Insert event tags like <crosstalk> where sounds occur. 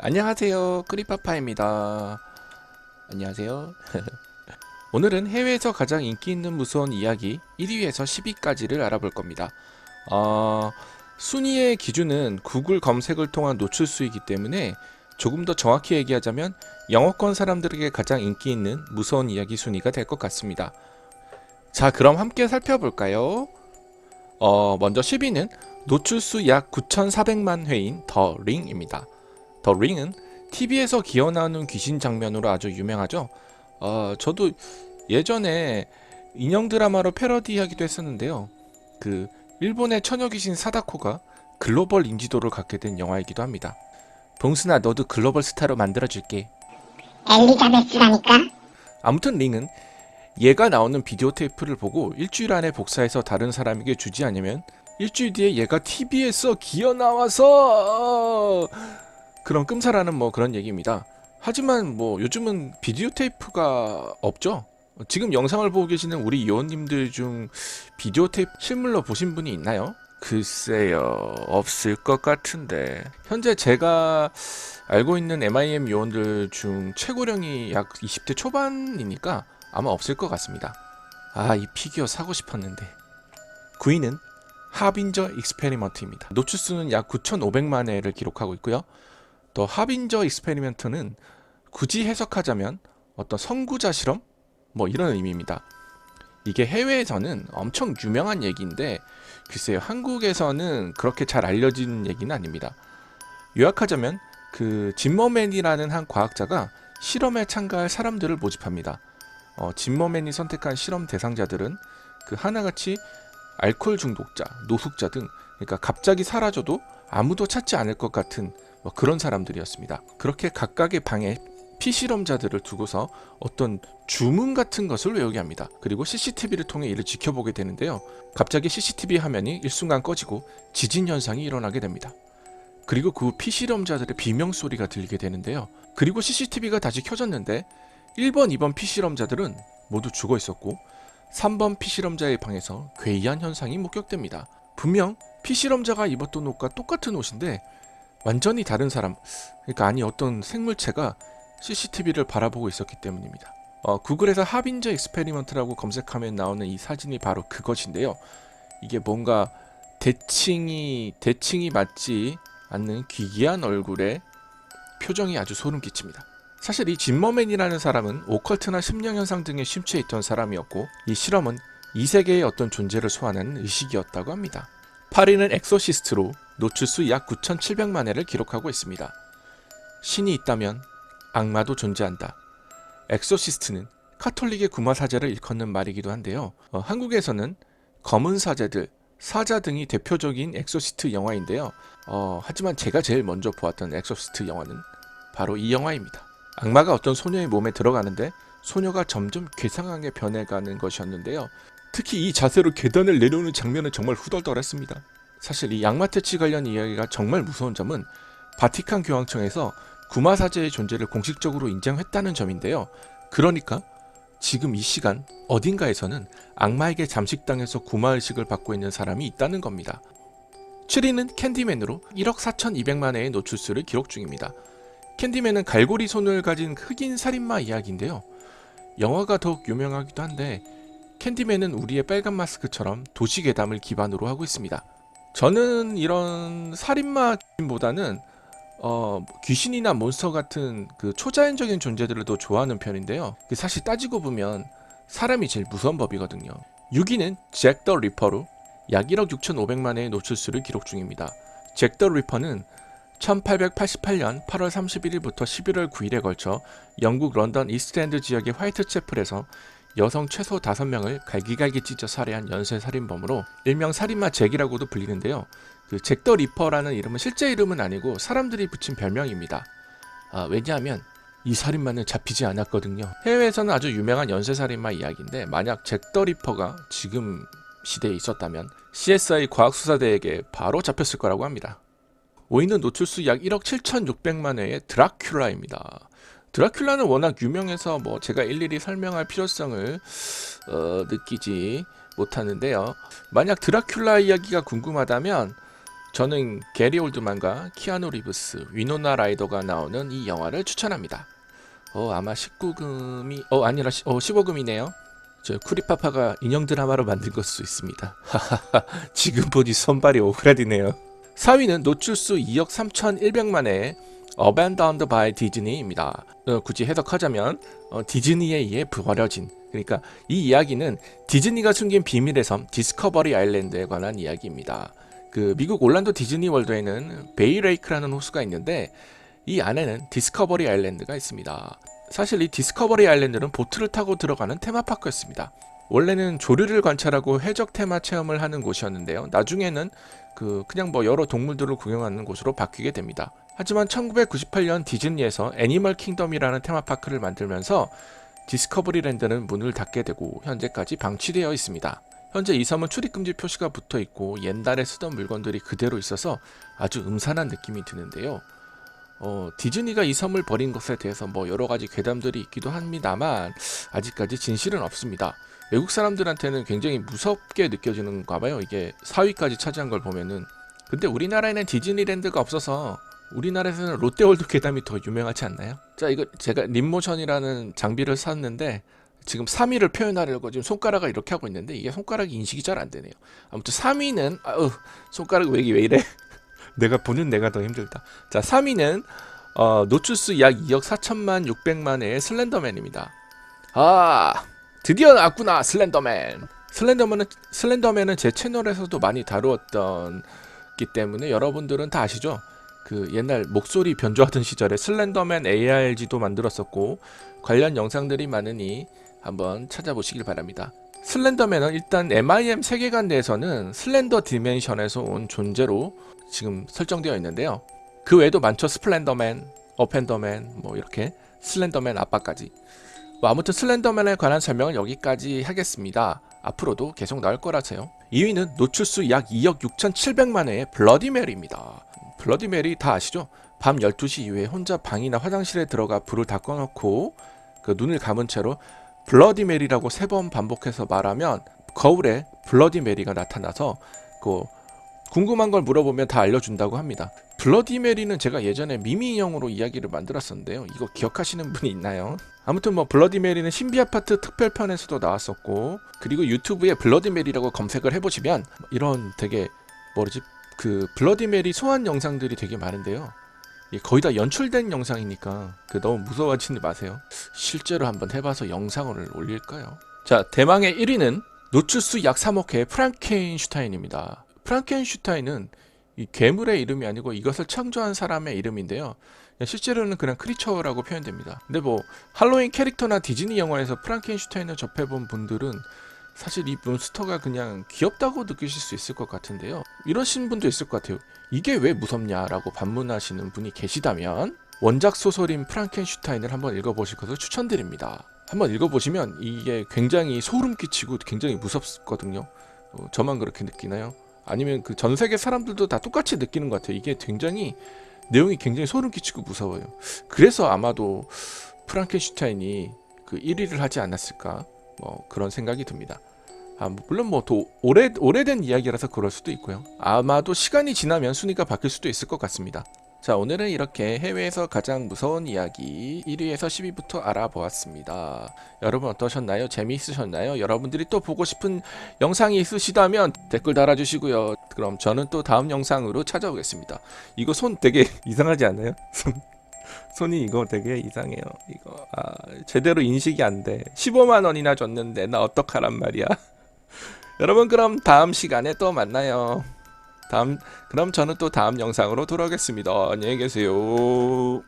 안녕하세요. 크리파파입니다. 안녕하세요. <laughs> 오늘은 해외에서 가장 인기 있는 무서운 이야기 1위에서 10위까지를 알아볼 겁니다. 어, 순위의 기준은 구글 검색을 통한 노출 수이기 때문에 조금 더 정확히 얘기하자면 영어권 사람들에게 가장 인기 있는 무서운 이야기 순위가 될 것 같습니다. 자, 그럼 함께 살펴볼까요? 어, 먼저 10위는 노출수 약 9,400만 회인 더 링입니다. 더 링은 TV에서 기어 나오는 귀신 장면으로 아주 유명하죠. 어, 저도 예전에 인형 드라마로 패러디하기도 했었는데요. 그 일본의 처녀 귀신 사다코가 글로벌 인지도를 갖게 된 영화이기도 합니다. 봉순아, 너도 글로벌 스타로 만들어줄게. 엘리자베스라니까? 아무튼 링은 얘가 나오는 비디오 테이프를 보고 일주일 안에 복사해서 다른 사람에게 주지 않으면 일주일 뒤에 얘가 TV에서 기어 나와서 그런 끔사라는 뭐 그런 얘기입니다. 하지만 뭐 요즘은 비디오 테이프가 없죠. 지금 영상을 보고 계시는 우리 요원님들 중 비디오 테이프 실물로 보신 분이 있나요? 글쎄요 없을 것 같은데 현재 제가 알고 있는 MIM 요원들 중 최고령이 약 20대 초반이니까 아마 없을 것 같습니다. 아, 이 피규어 사고 싶었는데. 9위는 하빈저 익스페리먼트입니다. 노출수는 약 9,500만 회를 기록하고 있고요. 또 하빈저 익스페리먼트는 굳이 해석하자면 어떤 선구자 실험? 뭐 이런 의미입니다. 이게 해외에서는 엄청 유명한 얘기인데 글쎄요 한국에서는 그렇게 잘 알려진 얘기는 아닙니다. 요약하자면 그 진머맨이라는 한 과학자가 실험에 참가할 사람들을 모집합니다. 어, 진머맨이 선택한 실험 대상자들은 그 하나같이 알코올 중독자, 노숙자 등 그러니까 갑자기 사라져도 아무도 찾지 않을 것 같은 뭐 그런 사람들이었습니다. 그렇게 각각의 방에 피실험자들을 두고서 어떤 주문 같은 것을 외우게 합니다. 그리고 CCTV를 통해 이를 지켜보게 되는데요. 갑자기 CCTV 화면이 일순간 꺼지고 지진 현상이 일어나게 됩니다. 그리고 그 피실험자들의 비명 소리가 들리게 되는데요. 그리고 CCTV가 다시 켜졌는데 1번, 2번 피실험자들은 모두 죽어 있었고 3번 피실험자의 방에서 괴이한 현상이 목격됩니다. 분명 피실험자가 입었던 옷과 똑같은 옷인데 완전히 다른 사람, 그러니까 아니 어떤 생물체가 CCTV를 바라보고 있었기 때문입니다. 어, 구글에서 하빈저 익스페리먼트라고 검색하면 나오는 이 사진이 바로 그것인데요. 이게 뭔가 대칭이 대칭이 맞지 않는 기괴한 얼굴에 표정이 아주 소름 끼칩니다. 사실 이 진머맨이라는 사람은 오컬트나 심령 현상 등에 심취해 있던 사람이었고 이 실험은 이 세계의 어떤 존재를 소환하는 의식이었다고 합니다. 8위는 엑소시스트로 노출수 약 9,700만 회를 기록하고 있습니다. 신이 있다면 악마도 존재한다. 엑소시스트는 카톨릭의 구마 사제를 일컫는 말이기도 한데요. 어, 한국에서는 검은 사제들, 사자 등이 대표적인 엑소시스트 영화인데요. 어, 하지만 제가 제일 먼저 보았던 엑소시스트 영화는 바로 이 영화입니다. 악마가 어떤 소녀의 몸에 들어가는데 소녀가 점점 괴상하게 변해가는 것이었는데요. 특히 이 자세로 계단을 내려오는 장면은 정말 후덜덜했습니다. 사실 이 악마 퇴치 관련 이야기가 정말 무서운 점은 바티칸 교황청에서 구마 사제의 존재를 공식적으로 인정했다는 점인데요. 그러니까 지금 이 시간 어딘가에서는 악마에게 잠식당해서 구마 의식을 받고 있는 사람이 있다는 겁니다. 7위는 캔디맨으로 1억 4,200만 회의 노출수를 기록 중입니다. 캔디맨은 갈고리 손을 가진 흑인 살인마 이야기인데요. 영화가 더욱 유명하기도 한데 캔디맨은 우리의 빨간 마스크처럼 도시 괴담을 기반으로 하고 있습니다. 저는 이런 살인마 보다는 어, 귀신이나 몬스터 같은 그 초자연적인 존재들을 더 좋아하는 편인데요. 그 사실 따지고 보면 사람이 제일 무서운 법이거든요. 6위는 잭 더 리퍼로 약 1억 6,500만 회의 노출수를 기록 중입니다. 잭 더 리퍼는 1888년 8월 31일부터 11월 9일에 걸쳐 영국 런던 이스트엔드 지역의 화이트채플에서 여성 최소 5명을 갈기갈기 찢어 살해한 연쇄 살인범으로 일명 살인마 잭이라고도 불리는데요. 그 잭더 리퍼라는 이름은 실제 이름은 아니고 사람들이 붙인 별명입니다. 아, 왜냐하면 이 살인마는 잡히지 않았거든요. 해외에서는 아주 유명한 연쇄 살인마 이야기인데 만약 잭더 리퍼가 지금 시대에 있었다면 CSI 과학수사대에게 바로 잡혔을 거라고 합니다. 5위는 노출수 약 1억 7,600만 회의 드라큘라입니다. 드라큘라는 워낙 유명해서 뭐 제가 일일이 설명할 필요성을 어, 느끼지 못하는데요. 만약 드라큘라 이야기가 궁금하다면 저는 게리 올드만과 키아누 리브스, 위노나 라이더가 나오는 이 영화를 추천합니다. 어 아마 19금이 어 아니라 시- 어 15금이네요. 저 쿠리파파가 인형 드라마로 만든 것일 수 있습니다. 지금 보니 손발이 오그라드네요. 4위는 노출수 2억 3,100만의 Abandoned by Disney입니다. 어, 굳이 해석하자면 어, 디즈니에 의해 버려진 그러니까 이 이야기는 디즈니가 숨긴 비밀의 섬 디스커버리 아일랜드에 관한 이야기입니다. 그 미국 올란도 디즈니 월드에는 베이레이크라는 호수가 있는데 이 안에는 디스커버리 아일랜드가 있습니다. 사실 이 디스커버리 아일랜드는 보트를 타고 들어가는 테마파크였습니다. 원래는 조류를 관찰하고 해적 테마 체험을 하는 곳이었는데요. 나중에는 그 그냥 뭐 여러 동물들을 구경하는 곳으로 바뀌게 됩니다. 하지만 1998년 디즈니에서 애니멀 킹덤이라는 테마파크를 만들면서 디스커버리 랜드는 문을 닫게 되고 현재까지 방치되어 있습니다. 현재 이 섬은 출입금지 표시가 붙어 있고 옛날에 쓰던 물건들이 그대로 있어서 아주 음산한 느낌이 드는데요. 어, 디즈니가 이 섬을 버린 것에 대해서 뭐 여러 가지 괴담들이 있기도 합니다만 아직까지 진실은 없습니다. 외국 사람들한테는 굉장히 무섭게 느껴지는가 봐요. 이게 4위까지 차지한 걸 보면은. 근데 우리나라에는 디즈니랜드가 없어서 우리나라에서는 롯데월드 괴담이 더 유명하지 않나요? 자, 이거 제가 림모션이라는 장비를 샀는데 지금 3위를 표현하려고 지금 손가락을 이렇게 하고 있는데 이게 손가락이 인식이 잘 안 되네요. 아무튼 3위는 아우 손가락 왜, 왜 이래? <laughs> 내가 보는 내가 더 힘들다. 자, 3위는 어, 노출수 약 2억 4천만 6백만의 슬렌더맨입니다. 아, 드디어 나왔구나 슬렌더맨. 슬렌더맨은 슬렌더맨은 제 채널에서도 많이 다루었던 기 때문에 여러분들은 다 아시죠? 그 옛날 목소리 변조하던 시절에 슬렌더맨 ARG도 만들었었고 관련 영상들이 많으니 한번 찾아보시길 바랍니다. 슬렌더맨은 일단 MIM 세계관 내에서는 슬렌더 디멘션에서 온 존재로 지금 설정되어 있는데요. 그 외에도 많죠. 스플렌더맨, 어펜더맨, 뭐 이렇게 슬렌더맨 아빠까지. 뭐 아무튼 슬렌더맨에 관한 설명은 여기까지 하겠습니다. 앞으로도 계속 나올 거라서요. 2위는 노출수 약 2억 6,700만 회의 블러디메리입니다. 블러디메리 다 아시죠? 밤 12시 이후에 혼자 방이나 화장실에 들어가 불을 다 꺼놓고 그 눈을 감은 채로 블러디메리라고 세 번 반복해서 말하면 거울에 블러디메리가 나타나서 그 궁금한 걸 물어보면 다 알려준다고 합니다. 블러디 메리는 제가 예전에 미미 인형으로 이야기를 만들었었는데요. 이거 기억하시는 분이 있나요? 아무튼 뭐 블러디 메리는 신비 아파트 특별편에서도 나왔었고 그리고 유튜브에 블러디 메리라고 검색을 해보시면 이런 되게 뭐지 그 블러디 메리 소환 영상들이 되게 많은데요. 거의 다 연출된 영상이니까 그 너무 무서워하지는 마세요. 실제로 한번 해봐서 영상을 올릴까요? 자 대망의 1위는 노출수 약 3억회 프랑켄슈타인입니다. 프랑켄슈타인은 이 괴물의 이름이 아니고 이것을 창조한 사람의 이름인데요. 실제로는 그냥 크리처라고 표현됩니다. 근데 뭐 할로윈 캐릭터나 디즈니 영화에서 프랑켄슈타인을 접해본 분들은 사실 이 몬스터가 그냥 귀엽다고 느끼실 수 있을 것 같은데요. 이러신 분도 있을 것 같아요. 이게 왜 무섭냐라고 반문하시는 분이 계시다면 원작 소설인 프랑켄슈타인을 한번 읽어보실 것을 추천드립니다. 한번 읽어보시면 이게 굉장히 소름 끼치고 굉장히 무섭거든요. 어, 저만 그렇게 느끼나요? 아니면 그 전 세계 사람들도 다 똑같이 느끼는 것 같아요. 이게 굉장히 내용이 굉장히 소름 끼치고 무서워요. 그래서 아마도 프랑켄슈타인이 그 1위를 하지 않았을까 뭐 그런 생각이 듭니다. 아, 뭐 물론 뭐 더 오래 오래된 이야기라서 그럴 수도 있고요. 아마도 시간이 지나면 순위가 바뀔 수도 있을 것 같습니다. 자, 오늘은 이렇게 해외에서 가장 무서운 이야기 1위에서 10위부터 알아보았습니다. 여러분 어떠셨나요? 재미있으셨나요? 여러분들이 또 보고 싶은 영상이 있으시다면 댓글 달아주시고요. 그럼 저는 또 다음 영상으로 찾아오겠습니다. 이거 손 되게 <laughs> 이상하지 않아요? 손 손이 이거 되게 이상해요. 이거 아, 제대로 인식이 안 돼. 15만 원이나 줬는데 나 어떡하란 말이야. <laughs> 여러분 그럼 다음 시간에 또 만나요. 다음 그럼 저는 또 다음 영상으로 돌아오겠습니다. 안녕히 계세요.